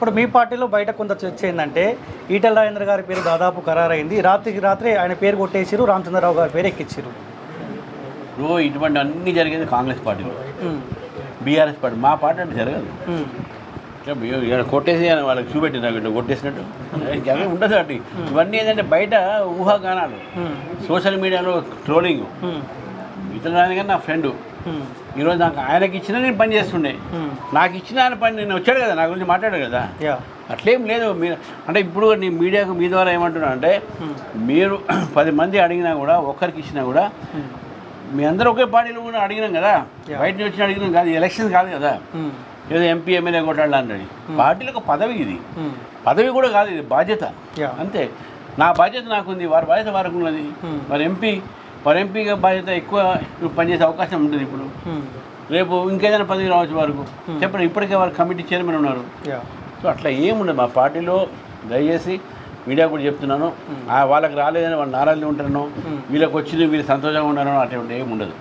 ఇప్పుడు మీ పార్టీలో బయట కొంత చర్చ ఏంటంటే ఈటల రాజేంద్ర గారి పేరు దాదాపు ఖరారైంది. రాత్రికి రాత్రి ఆయన పేరు కొట్టేసిరు రామచంద్రరావు గారి పేరు ఎక్కించారు ఇప్పుడు ఇటువంటి అన్నీ జరిగేది కాంగ్రెస్ పార్టీలో. BRS party. మా పార్టీ అంటే జరగదు. ఇక్కడ కొట్టేసి వాళ్ళకి చూపెట్టిన ఇట్లా కొట్టేసినట్టు. జరగ ఉండదు అటు. ఇవన్నీ ఏంటంటే బయట ఊహాగానాలు. సోషల్ మీడియాలో ట్రోలింగ్. ఇతర నా ఫ్రెండ్. ఈరోజు నాకు ఆయనకి ఇచ్చిన నేను పని చేస్తుండే. నాకు ఇచ్చిన ఆయన పని నేను వచ్చాడు కదా నా గురించి మాట్లాడాడు కదా. యా. అట్లేం లేదు మీరు అంటే ఇప్పుడు నీ మీడియాకు మీ ద్వారా ఏమంటున్నా అంటే మీరు పది మంది అడిగినా కూడా ఒక్కరికి ఇచ్చినా కూడా మీ అందరూ ఒకే పార్టీలో కూడా అడిగినాం కదా. బయట నుంచి వచ్చి అడిగినాం కాదు ఎలక్షన్ కాదు కదా. ఏదో ఎంపీ ఎమ్మెల్యే కొట్టాలని పార్టీలో ఒక పదవి ఇది. పదవి కూడా కాదు ఇది బాధ్యత. అంతే. నా బాధ్యత నాకుంది వారి బాధ్యత వారికి ఉన్నది. మరి ఎంపీ వారి ఎంపీగా బాధ్యత ఎక్కువ పనిచేసే అవకాశం ఉంటుంది ఇప్పుడు. రేపు ఇంకేదైనా పదవి రావచ్చు వారికి చెప్పండి ఇప్పటికే వారు కమిటీ చైర్మన్ ఉన్నారు. సో అట్లా ఏముండదు మా పార్టీలో దయచేసి మీడియా కూడా చెప్తున్నాను. ఆ వాళ్ళకి రాలేదని వాళ్ళు నారాజు ఉంటాను వీళ్ళకి వచ్చింది వీళ్ళు సంతోషంగా ఉన్నారనో అటువంటి ఏమి ఉండదు